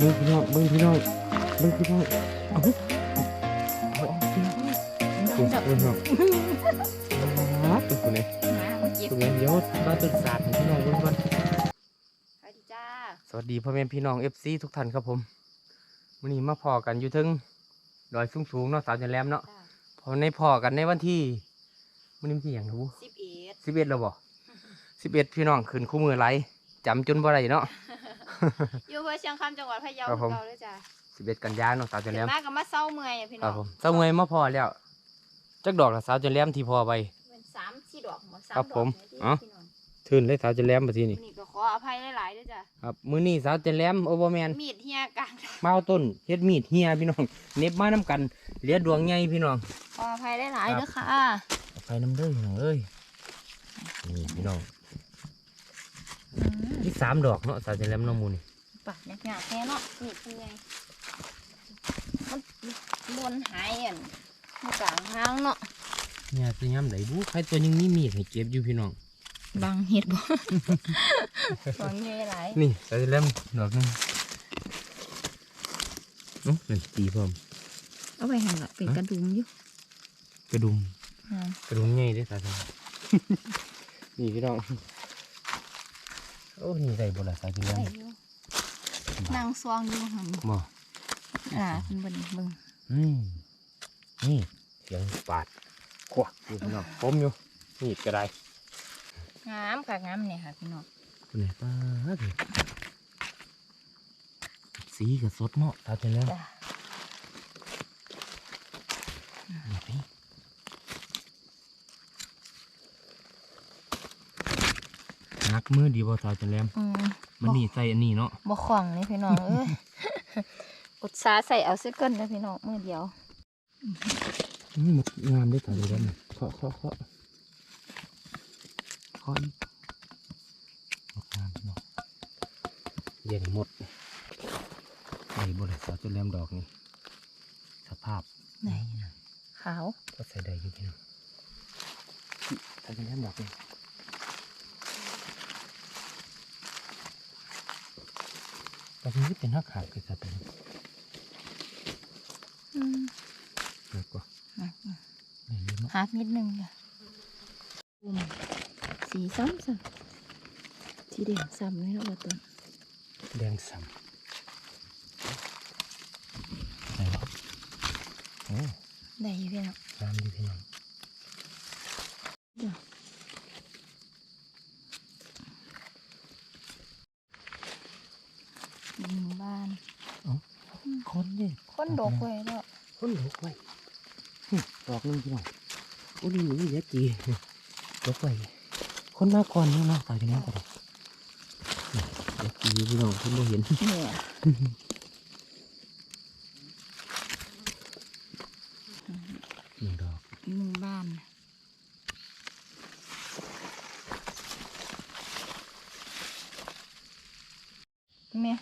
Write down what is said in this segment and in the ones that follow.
เบิ่งพี่น้องเบิ่งพี่น้องเบิ่งพี่น้องเอาเอาเอาเอาพี่น้องเบิ่งเบิ่งพี่น้องครับตัวคนนี้มาเมื่อกี้ตัวนี้เดี๋ยวเราตื่นสาดให้พี่น้องเบิ่งก่อนสวัสดีจ้าสวัสดีพ่อแม่พี่น้อง FC ทุกท่านครับผมวันนี้มาพอกันอยู่ถึงดอยสูงๆเนาะสาวจันแหลมเนาะจ้าพอในพอกันในวันที่วันนี้มันที่อย่างรู้สิบเอ็ดสิบเอ็ดแล้วบ่สิบเอ็ดพี่น้องขึ้นคู่มือไหลจำจนบ่ได้เนาะ อยู่อำเภอเชียงคำจังหวัดพะเยาครับผม เก่าเลยจ้าสิบเอ็ดกันยาเนาะสาวจันแหลเดี๋ยวมมากับมาเศร้าเมื่อยอะพี่คน้รัอบงผมเจ้าเมยมาพอแล้วจักดอกละสาวจันแหลมที่พอไป เป็นสามสี่ดอกหมดสามครับดอกผมเนี่ยที่เอ้า พี่น้องทื่นเลยสาวจันแหลมมาทีวันี่นนี้ก็ขออภัยหลายๆด้วยจ้าครับมื้อนี้สาวจันแหลมโอเวอร์แมน มีดเฮียกลางมาเอาต้นเฮ็ดมีดเฮียพี่น้องเน็บมาน้ำกันเหลียดวงใหญ่พี่น้องขออภัยหลายๆด้วยค่ะเอาไปน้ำเด้อพี่น้องเอ้ยนี่พี่น้อง อืมนี่สามดอกเนาะสาวจันแหลมน้องมูนี่ปักหยาบๆแค่เนาะมีดเป็นไงมันลวนหายอะมันกลางทางเนาะเนี่ยจะย้ำไหนบุใครตัวยังมีมีดให้เก็บอยู่พี่น้องบางเห็ดบ่บางเห็ดหลายนี่สาวจันแหลมดอกหนึงเอ้าเป็นตีพร้อมเอาไปหันละเป็นกระดุมอยู่กระดุมอ่ากระดุมใหญ่เด้อสาวจันนี่พี่น้อง โอ้นี่ได้บ่ล่ะสาวจันแหลมได้อยู่นางซองอยู่หันบ่อ่าเป็นเบิ่งเบิ่งอืมนี่เสียงปาดขวอยู่พี่น้องผมอยู่นี่ก็ได้งามค่ะงามเนี่ยค่ะพี่น้องคุณไหนป้าดเลยสีก็สดเนาะตาจันแล้วจ้ะ นี่นัก มือดีบ่ตาจันแลมอืมมันนี่ใส่อันนี้เนาะบ่คล่องนี่พี่น้องเอ้ยอุตสาห์ใส่เอาเสื้อเกินนะพี่น้องมือเดียวอืมมันงามได้อตาจันแลมเคาะเคาะเคาะเคาะอีกหมดงามพี่น้องเย็นหมดไอ้บ่ได้ตาจันแลมดอกนี่สภาพไหนขาวก็ใส่ได้อยู่พี่น้องตาจันแลมดอกนี่ ดอกนี้เป็นหักขาดคือสัตว์ตัวนี้อืมมากกว่าหักไม่เยอะเนาะหักนิดนึงจ้ะอืมสีซ้ำซ้ำสีแดงซ้ำเลยเนาะว่าต้นแดงซ้ำไหนวะโอ้ได้อยู่พี่น้องงามดีพี่น้อง เดี๋ยวหนึ่งบ้าน คนนี่คนดกไว้แล้วคนดอกไว้หึดอกหนึงพี่น้องโอ้นี่หนูเยอะจีดอกไว้คนมาก่อนนี่เนาะตายกันแล้วก็ได้นี่เยอะจีพี่น้องคนบ่เห็นเนี่ยหนึ่งดอกหนึ่งบ้านแม่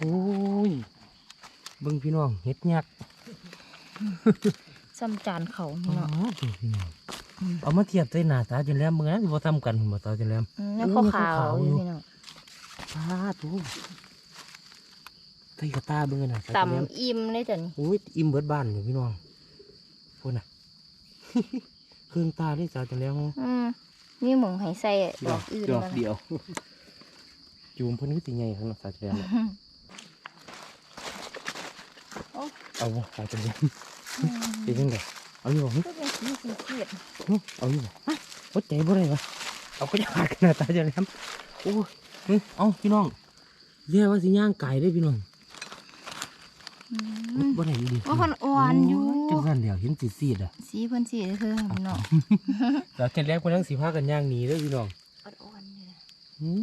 โอ้ย เบิ่งพี่น้องเฮ็ดยักษ์ซ้ำจานเขาอ๋นี่อเนาะดูพี่น้องอืมเอามาเทียบใส่หน้าตาจนแล้วมือนั้นบ่ซ้ำกันบ่ตาจนแล้วอืมแล้วโอ้ขาวขาวๆๆออยู่ยู่พี่น้องปาดูใส่กระตาเบิ่งกันน่ะตาจนแล้วต่ำอิ่มเลยจ้ะนี่โอ้ยอิ่มเบิดบ้านเลยพี่น้องพูดน่ะเครื่องตาได้สาวจนแล้วอืมมีหมึงให้ใส่ดอกอื่นดอกแล้วเดียวจูมเพิ่นคือสิใหญ่ข้างนอกสาวจนแล้ว โอ้ เอาบ่สาวจนแล้วอืมเป็นจังไดเอาอยู่บ่หึก็เป็นสีสีเขียดหึเอาอยู่บ่ฮะอดใจบ่ได้วะเอาก็ยากขนาดตาจนแล้วโอ้ยหึเอาพี่น้องแย่ว่าสิย่างไก่ได้อพี่น้องอือดมบ่ได้อยู่ดีว่าเพิ่นอ่อนอยู่จังซั่นเดี๋ยวเห็นสีดๆอะสีเพิ่นสีเธอพี่น้องสาวจนแล้วเพิ่นทั้งสิพากันย่างหนีเด้อพี่น้องอ่อนๆนี่แหละหืม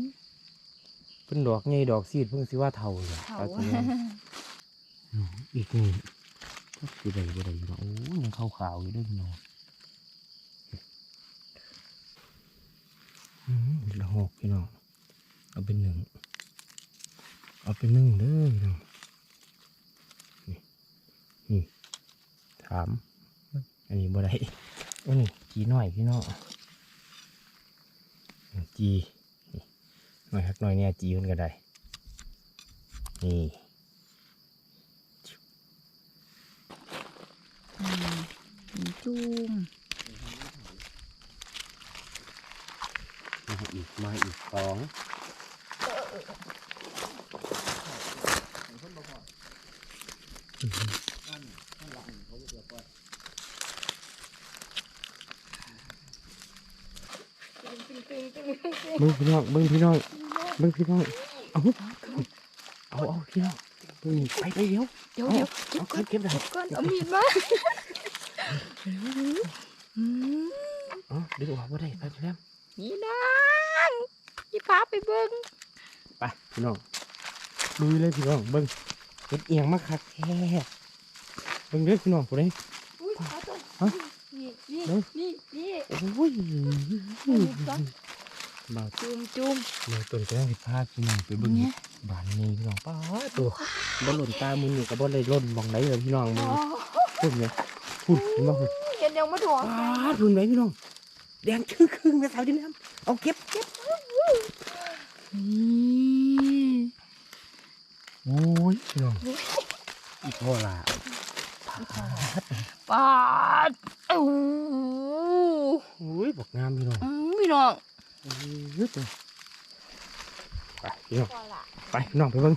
เป็นดอกใหญ่ดอกซีดเพิ่งสิว่าเท่าเลยเฒ่า อีกนี่ก็คือใดบ่ได้อยู่เนาะโอ้ยังขาวขาวอยู่ด้วยพี่น้องอืมเห็ดละหกพี่น้องเอาเป็นหนึ่งเอาเป็นหนึ่งเด้อพี่น้องนี่นี่ถามอันนี้บ่ได้โอ้นี่จีหน้อยพี่น้องจีหน่อยฮักหน่อยเนี่ยจีมันก็ได้นี่ อืมจุ่ม มาอีกมาอีกสอง เบิ้งพี่น้องเบิ้งพี่น้องเบิ้งพี่น้องเอาเอาเอาพี่น้องเบิ้งไปไปเดี๋ยวเดี๋ยวเดี๋ยวเก็บเอาก่อนเก็บได้ก่อนเอามีดมาอืมอ๋อดึงออกมาได้ไปพี่น้องนี่นางพี่พาไปเบิ่ง ไปพี่น้องลุยเลยพี่น้องเบิ้งเฮ็ดเอียงมาคักแท้เบิ้งเด้อพี่น้องผู้ใดอุ้ยขอตัวฮะนี่นี่เนอะนี่นี่โอ้ยบาดจุ่มจุ่มเมื่อต้นแก้วผิดพลาดพี่น้องไปเบิ่งเนี่ยบานนี้พี่น้องป้าดตัวบ่หล่นตามือนี่ก็บ่ได้หล่นมองไหนเลยพี่น้องมึอ๋งอพุ่นเนี่ยพุ่นเห็นบ่พุ่นเห็นยังมาถ่วงป้าดพุ่นไหมพี่น้องแดงครึ่งครึ่งๆแม่สาวดิน้ำเอาเก็บเก็บนี่ โอ้ย พี่น้องอีกพอละปาดเอ้าโอ้ยบอกงามพี่น้องอืมพี่น้องโอ้ยตัวไปพี่น้องฟอดละไปพี่น้องไปเบิ่ง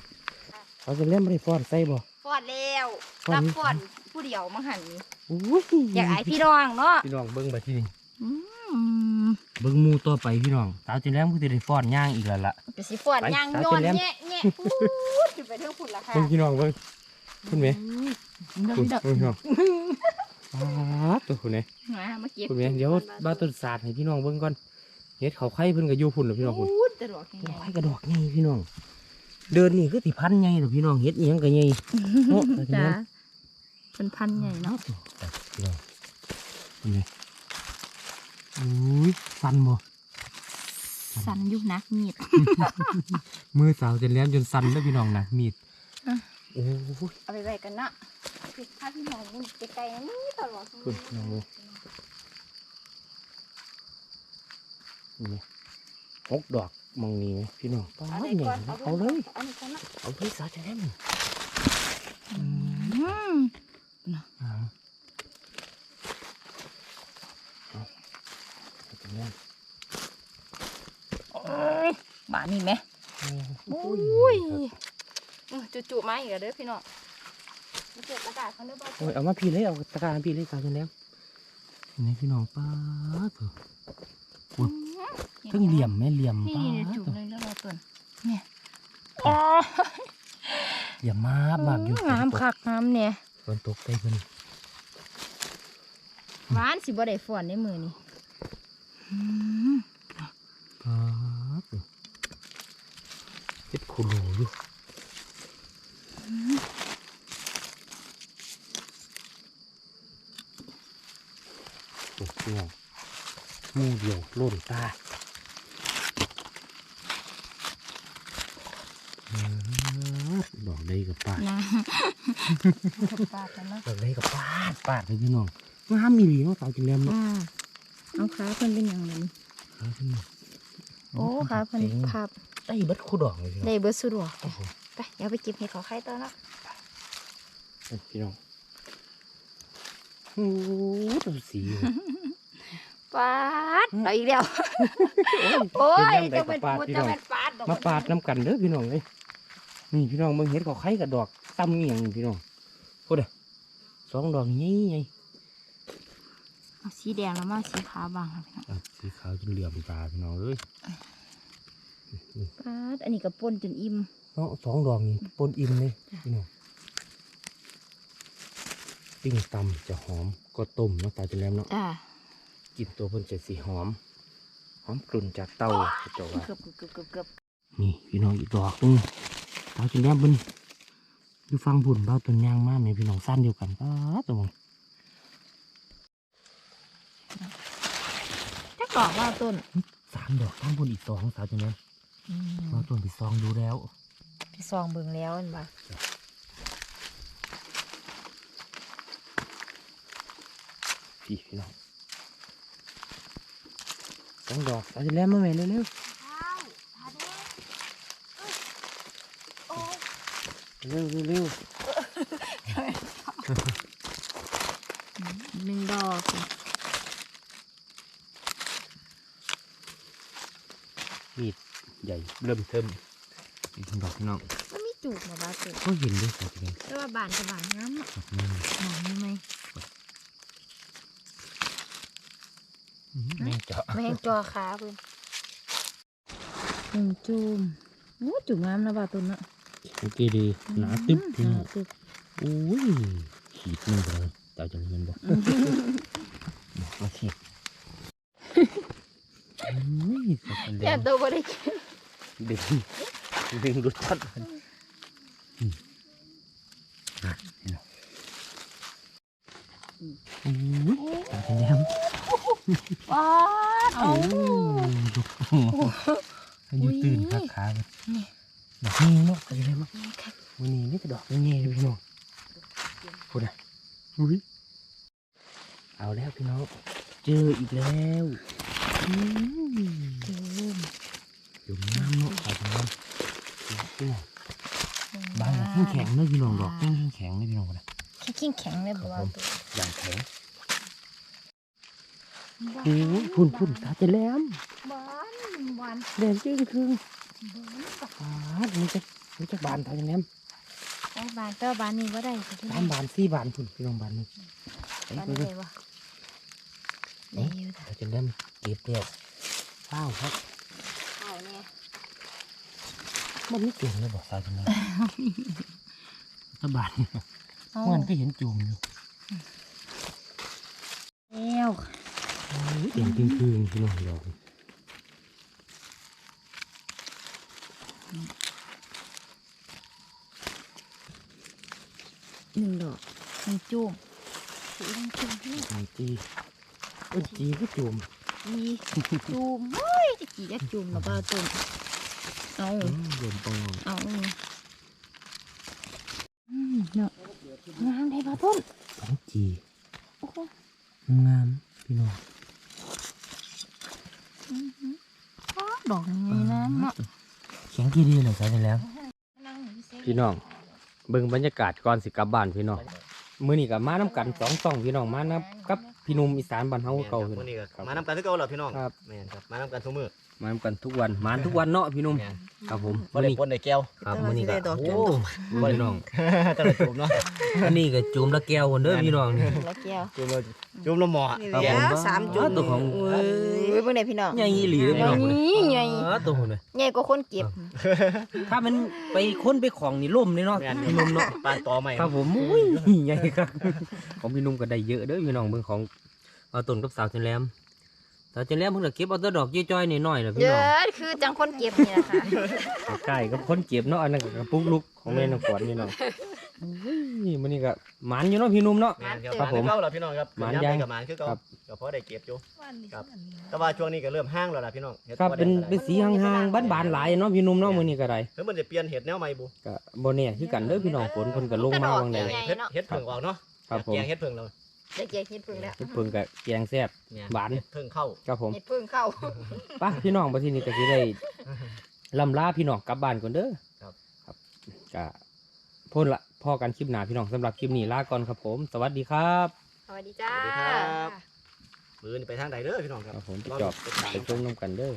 เขาจะเล่นไม่ได้ฟ้อนใส่บ่ฟอดแล้วฟอดรับนี่ฟอดผู้เดียวมาหันนี่โอ้ยอยากอายพี่น้องเนาะพี่น้องเบิ่งไปที่นี่อืม เบิ่งหมูต่อไปพี่น้องสาวจะแล้วคือได้ฟ้อนย่างอีกแล้วล่ะไปสิฟอดไปย่างตาย้อเป็นนแหลมแง่แง่พูดอยู่ไปเรื่องฝุ่นละค่ะเบิ่งพี่น้องเบิ่งคุณแม่เด้อคุณเด้อเบิ่งพี่น้องอ้าตัวคุณแม่มามาเก็บคุณแม่เดี๋ยวบ้าต้นศาสตร์ให้พี่น้องเบิ่งก่อนเฮ็ดเขาไข่เพิ่นก็อยู่พุ่นแล้วพี่น้องพุ่นพูดตลอดไงไข่กระดอกใหญ่พี่น้อง เดินนี่คือสิพันใหญ่เด้อพี่น้องเฮ็ดอีหยังก็ใหญ่เนาะแต่ทีจ้านั้นเป็นพันใหญ่เนาะพี่น้องคุณแม่ อุ้ยสั่นบ่สันอยุนักมีด มือสาวจะแหลมจนสั่นแล้วพี่น้องนะมีดอะโอ้ยเอาไปไว้กันนะถ้าพี่น้องมึงไกลๆนี่ตลอดคุณน้องเว้ยนี่หกดอกมองนี่ไหมพี่น้องป้าเอาใหเลญ่ยก่อนเอาเลยเอาเลยก่อนนะเอาเลยสาวจะแหลมอืม อ่าเอาสาวจะแหลม โอ้ยบานี่ไหมโอ้โอ้ยยจู่ๆมาอีกแล้วเด้อพี่น้องมาเก็บอากาศเขาเด้อบ้าโอ้ยเอามาพี่เลยเอาตะกร้ารพี่เลยสาวจะแหลมนี่พี่น้องป้าเถอะทั้งเหลี่ยมแม่เหลี่ยมนี่ป้านี่จู่เถอะเลยแล้วเราตัวเนี่ยอ๋อเหลี่ยมมากมากอยู่งามคักงามเนี่ยฝนตกใส่เพิ่นหวานสิบ่ได้ฝนในมือนี่อืม ป้าเถอะ เจ็ดคูโลอยู่โอ้พี่น้องหมูเดียวโล่นตาอืมดอกได้กับปาดนะปาดกันนะดอกได้กับปาดปาดเลยพี่น้องงามมีหลีเนาะสาวจินแรมเนาะอ่าเอาขาเพิ่นเป็นอย่างไรเอาขึ้นมา โอ้ขาเพิ่นเจ๋งครับได้เบิดคู่ดอกเลยพี่น้องได้เบิดสะดวกโอ้โหไปเดี๋ยวไปเก็บเห็ดขอไข่ต่อเนาะเอ้ยพี่น้องโอ้ตัวสีปาดเอาอีกแล้วโอ้ยจะจะเป็เป็นนปาดพูดพี่จะน้องเป็นปาดดอกมาปาดน้ำกันเด้อพี่น้องเลยนี่พี่น้องมึงเห็นเขาไข่กับดอกตั้มเอียงนี่พี่น้องพูดเด้อสองดอกนี่ไง เอาสีแดงแล้วมาสีขาวบางครับพี่น้องอะสีขาวจนเหลี่ยมตาพี่น้องเลยปาดอันนี้ก็ป่นจนอิ่มเนาะสองดอกนี่ปนอิ่มเลยพี่น้องปิ้งตำจะหอมก็ต้มเนาะตาจะแลมเนาะจ้ากินตัวเพิ่นจะสีหอม หอมกลุ่นจากเตาเจ้าว่าเกือบเกือบเกือบเกือบเกือบนี่พี่น้องอีกดอกหนึงตาจะแลมเพิ่นอยู่ฟังบุญบ้าต้นยางมากไหมพี่น้องสั้นเดียวกันป้าดตัว ถ้ากรอกว่าต้นสามดอกทั้งบนอีกสองสาวจะแลมบ้าต้นไปซองดูแล้วพี่ซองเบิ่งแล้วอันบ่าพี่พี่น้องสองดอกตาจะแลมมาไหมเร็วข้าวทาเด้โอ้ยเร็วเร็วหนึ่งดอก มีดใหญ่เริ่มเทิมอีกดอกพี่น้องมันมีจูบมาบ้าตัวก็เห็นด้วยสายเทียนแต่ว่าบานกับบานน้ำเนาะดอกนี้หอมไหมแม่งเจาะแมงจอขาเพิ่นหนึ่งจูมโอ้จุ่มงามนะบ้าตัวเนาะโอเคดีหนาตึ๊บพี่หน้นาองตึ๊บโอ้ยขีดหนึงเลยเจ้าจังเงินบอกบอกมาขีดอุ้ยสั กคนเดีแต่ยวตัวบ่ได้กินดึงดึงรสชาติมันอืมอะเห็นไหมอุ้ยตาเป็นแหลมว้าดโอ้เอายดูให้อยูตื่นขาขาเลยดอกนี้เนาะอะไรเลยมั้งวันนี้นี่ก็ดอกนี้เลยพี่น้องพูดนะอุ้ยเอาแล้วพี่น้องเจออีกแล้วอืม จูม อยู่น้ำเนาะเอาไปน้ำพี่น้องบางอย่างแข็งๆเลยพี่น้องดอกแข็งแข็งๆเลยพี่น้องนะ แค่แข็งๆ เลยบ่ว่าตัวอย่างแข็งโอ้ยพุ่นพุ่นตาจะแหลมบานบานแหลมจริงคืออ่ามันจะมันจะบานตาจะแหลมไอ้บานแต่ว่าบานนี้บ่ได้สิสามบานสี่บานพุ่นพี่น้องบานนี่ไอ้บานเพื่นี้อนได้บ่ได้อยู่จ้ะตาจะแหลมเก็บเดียวข้าวครับเอาแน่มันไม่เก่งเลยบอกตาจะแหลมตาบานเอามันก็เห็นจูมอยู่แล้วเก่งจริงคือพี่น้องดอกหนึ่งดอกหนึ่งจุ่มสีหนึ่งจุ่มนี่ไอจีเอ้ยจีก็จูมมีจุ่มเฮ้ยจะกี่จะจุ่มหรือเปล่าตุ่มเอาอืมโดนปองเอาอืมเนาะ งามได้ป่ะต้นของจีโอ้โหงามพี่น้องอื้อหืออ้าวดอกนี้นะเนาะแข็งกี่ดีเลยใช่แล้วนั่งอยู่ที่เซ็งพี่น้องเบิ่งบรรยากาศก่อนสิกลับบ้านพี่น้องมื้อนี้ก็มาน้ำกันสองสองพี่น้องมานํกับพี่หนุ่มอีสานบ้านเฮาเก่าพี่น้มื้อองนี้ก็ครับมานำกันทุกเก่าเหรอพี่น้องครับแม่นครับมานำกันทุกมื้อ มานํกันทุกวันมาทุกวันเนาะพี่หนุ่มแม่นครับผมบ่ได้ปนได้แก้วครับมื้อนี้ก็แต่ว่าสิได้ดอกโอ้จุ่มพี่น้องตะละจุ่มเนาะอันนี้ก็จุ่มละแก้วคนเด้อพี่น้องนี่แล้วแก้วจุ่มละจุ่มละหมอครับผมสามจุ่มตัวของ เว้ยเบิ่งได้พี่น้อง ใหญ่อีหลีเด้อพี่น้องใหญ่ เออตัวคนเลยใหญ่กว่าคนเก็บถ้ามันไปค้นไปของนี่ล่มนี่เนาะแม่นพี่หนุ่มเนาะ ปานต่อใหม่ครับผมอุ้ยใหญ่ครับ ของพี่หนุ่มก็ได้เยอะเด้อพี่น้องเบิ่งของเอาต้นกับสาวจันแหลม สาวจันแหลมเพิ่งจะเก็บเอาแต่ดอกจ้อยๆน้อยๆน่ะพี่เยน้องอะคือจังคนเก็บนี่แหละค่ะใกล้กับคนเก็บเนาะอันนั้นก็กระปุกลุกของแม่น้องขวัญนี่เนาะนี่มันนี่ก็หมันอยู่เนาะพี่หนุ่มเนาะ แม่นครับครับผมมานคือเก่าเหรอพี่น้องครับหมานยามยังไปกับหมานคือเก่าครับ ก็พอได้เก็บอยู่ ครับ แต่ว่าช่วงนี้ก็เริ่มห้างแล้วล่ะพี่น้องฮ็ดครับบ่เป็นได้เป็นสีห่างๆบ้านๆหลายเนาะพี่หนุ่มเนาะมื้อนี้ก็ได้เฮ้ยมันจะเปลี่ยนเห็ดแนวใหม่บุก็บ่แน่คือกันเด้อพี่น้องฝนเพิ่นก็ลงมาบางใดใหญ่เฮ็ดเนาะเฮ็ดเพิ่งออกเนาะครับผม แกงเฮ็ดเพิ่งเรา ได้เก็บเห็ดพึ่งแล้วเฮ็ดเพิ่นก็แกงแซ่บ เนี่ยหวาน เฮ็ดเพิ่งเข้าครับผมเห็ดพึ่งเข้าไป้าพี่น้องบัดทีนี้ก็สิได้ลำลาพี่น้องกลับบ้านก่อนเด้อครับครับก็พ่นละพ่อกันคลิปหน้าพี่น้องสำหรับคลิปนี้ลาก่อนครับผม สวัสดีครับ สวัสดีจ้า สวัสดีครับ มือนี่ไปทางใดเด้อพี่น้องครับครับผมไปรจอบไปตามไปชมน้ำกันเด้อ